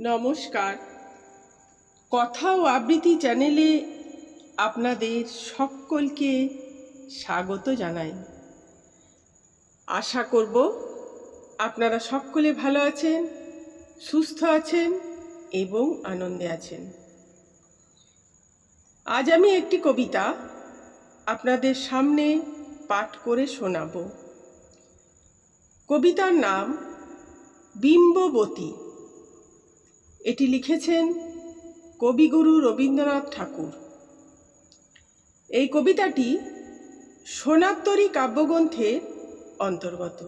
নমস্কার। কথা ও আবৃত্তি চ্যানেলে আপনাদের সকলকে স্বাগত জানাই। আশা করব আপনারা সকলে ভালো আছেন, সুস্থ আছেন এবং আনন্দে আছেন। আজ আমি একটি কবিতা আপনাদের সামনে পাঠ করে শোনাব। কবিতার নাম বিম্ববতী। এটি লিখেছেন কবিগুরু রবীন্দ্রনাথ ঠাকুর। এই কবিতাটি সোনাত্তরী কাব্যগ্রন্থের অন্তর্গত।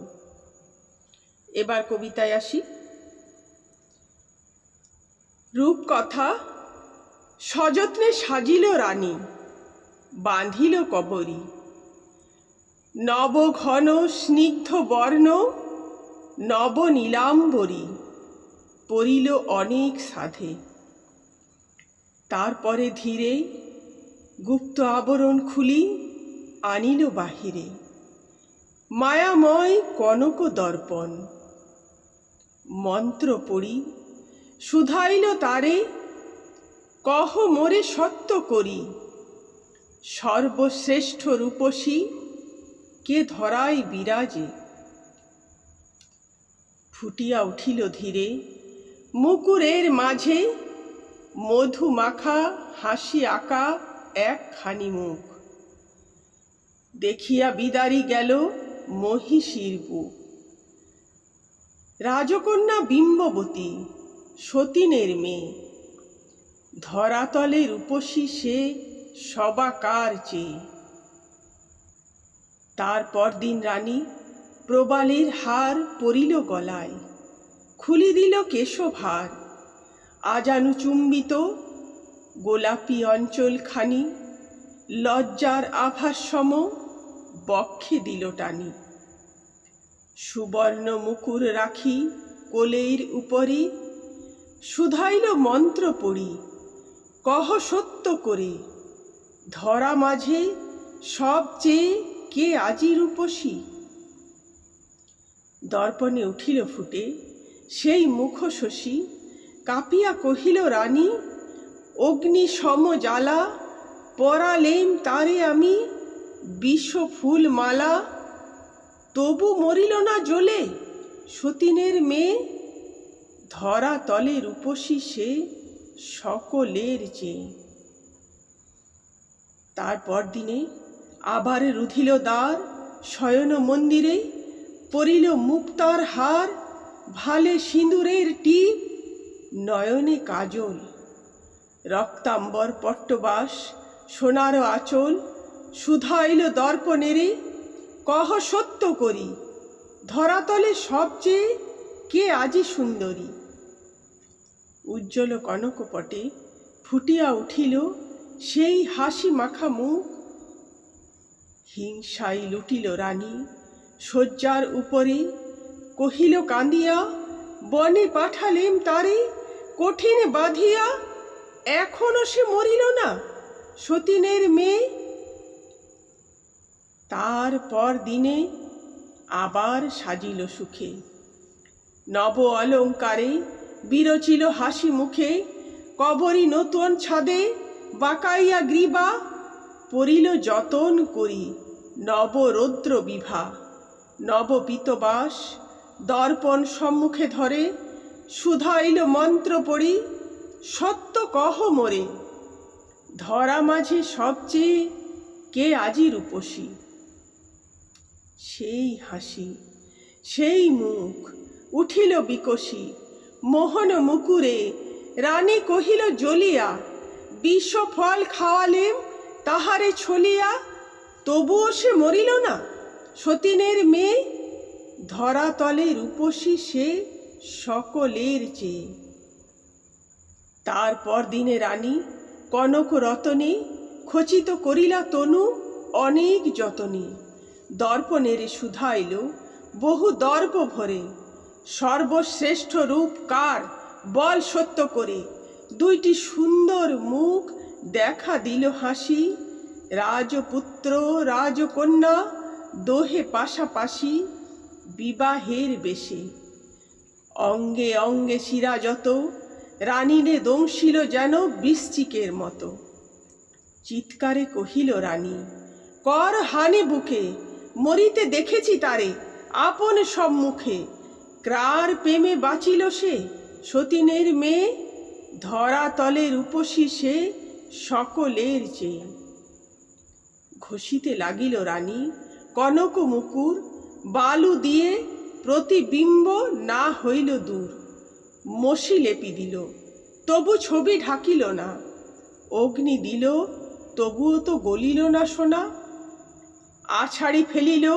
এবার কবিতায় আসি। রূপকথা, সযত্নে সাজিল রানী, বাঁধিল কবরী। নব ঘন স্নিগ্ধ বর্ণ নব নীলাম্বরী পড়িল অনেক সাধে। তারপরে ধীরে গুপ্ত আবরণ খুলি আনিল বাহিরে। মায়াময় কনক দর্পণ। মন্ত্র পড়ি, শুধাইল তারে, কহ মোরে সত্য করি। সর্বশ্রেষ্ঠ রূপসী কে ধরায় বিরাজে। ফুটিয়া উঠিল ধীরে মুকুরের মাঝে মধু মাখা হাসি আঁকা একখানি মুখ। দেখিয়া বিদারি গেল মহিষীর বুক। রাজকন্যা বিম্ববতী, সতীনের মেয়ে। ধরাতলে রূপসী সে সবাকার চেয়ে। তারপর দিন রানী প্রবালের হার পরিল গলায়। খুলি দিল কেশভার। আজানু চুম্বিত গোলাপি অঞ্চলখানি, লজ্জার আভাসম বক্ষে দিল টানি। সুবর্ণ মুকুর রাখি কোলের উপরে শুধাইল মন্ত্র পড়ি, কহ সত্য করে, ধরা মাঝে সবচেয়ে কে আজি রূপসী? দর্পণে উঠিল ফুটে সেই মুখ শশী কাঁপিয়া কহিল, রানী অগ্নি সম জ্বালা, পরালেম তারে আমি বিষ ফুল মালা তবু মরিল না জ্বলে, সতীনের মেয়ে, ধরা তলে রূপসী সে সকলের চেয়ে। তারপর দিনে আবার রুধিল দ্বার, শয়ন মন্দিরে পরিল মুক্তার হার ভালে সিঁদুরের টিপ, নয়নে কাজল। রক্তাম্বর পট্টবাস, সোনার আঁচল, সুধাইল দর্পণেরে কহ সত্য করি, ধরাতলে সবচেয়ে কে আজি সুন্দরী? উজ্জ্বল কনকপটে ফুটিয়া উঠিল সেই হাসি মাখা মুখ। হিংসায় লুটিল রানী, শয্যার উপরে কহিল, কান্দিয়া, বনে পাঠালেম তারে, কঠিন বাঁধিয়া, এখনও সে মরিল না, সতীনের মেয়ে। তারপর দিনে আবার সাজিল সুখে, নব অলঙ্কারে বিরচিল হাসি মুখে, কবরী নতুন ছাদে বাকাইয়া গ্রীবা, পড়িল যতন করি নবরৌদ্র বিভা নবপিতবাস দর্পণ সম্মুখে ধরে শুধাইল মন্ত্র পড়ি, সত্য কহ মোরে। ধরা মাঝে সবচেয়ে কে আজি রূপসী? সেই হাসি, সেই মুখ উঠিল বিকশী। মোহন মুকুরে, রানী কহিল, জ্বলিয়া, বিষ ফল খাওয়ালেম তাহারে ছলিয়া, তবুও সে মরিল না? সতীনের মেয়ে ধরাতলে রূপসী সে সকলের চেয়ে। তারপর দিনে রানী কনক রতনে খচিত করিলা তনু অনেক যতনে। দর্পণের শুধাইল বহু দর্প ভরে। সর্বশ্রেষ্ঠ রূপ কার বল সত্য করে। দুইটি সুন্দর মুখ দেখা দিল হাসি। রাজপুত্র, রাজকন্যা, দোহে পাশাপাশি বিবাহের বেশে। অঙ্গে অঙ্গে শিরা যত, রানীরে দংশিল যেন বৃশ্চিকের মতো। চিৎকারে কহিল রানী, কর হানি বুকে, মরিতে দেখেছি তারে আপন সম্মুখে। ক্রার প্রেমে বাঁচিল সে, সতীনের মেয়ে, ধরা তলে রূপসী সে সকলের চেয়ে ঘষিতে লাগিল রানী, কনক মুকুর বালু দিয়ে প্রতিবিম্ব না হইল দূর। মসি লেপি দিল, তবু ছবি ঢাকিল না। অগ্নি দিল, তবুও তো গলিল না সোনা। আছাড়ি ফেলিল,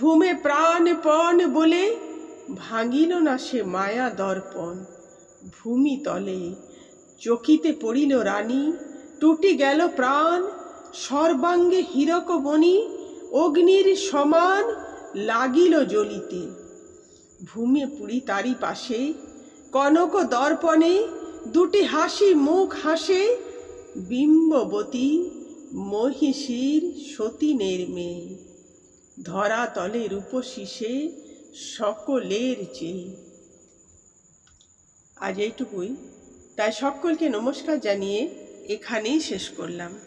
ভূমে প্রাণপণ বলে ভাঙিল না সে মায়া দর্পণ। ভূমি তলে চকিতে পড়িল রানী, টুটি গেল প্রাণ, সর্বাঙ্গে হীরক বনি অগ্নির সমান লাগিল জ্বলিতে ভূমে পুরি তারি পাশে, কনক দর্পণে, দুটি হাসি মুখ হাসে, বিম্ববতী মহিষীর সতীনের মেয়ে। ধরা তলে রূপশিসে সকলের চেয়ে। আজ এইটুকুই। তাই সকলকে নমস্কার জানিয়ে এখানেই শেষ করলাম।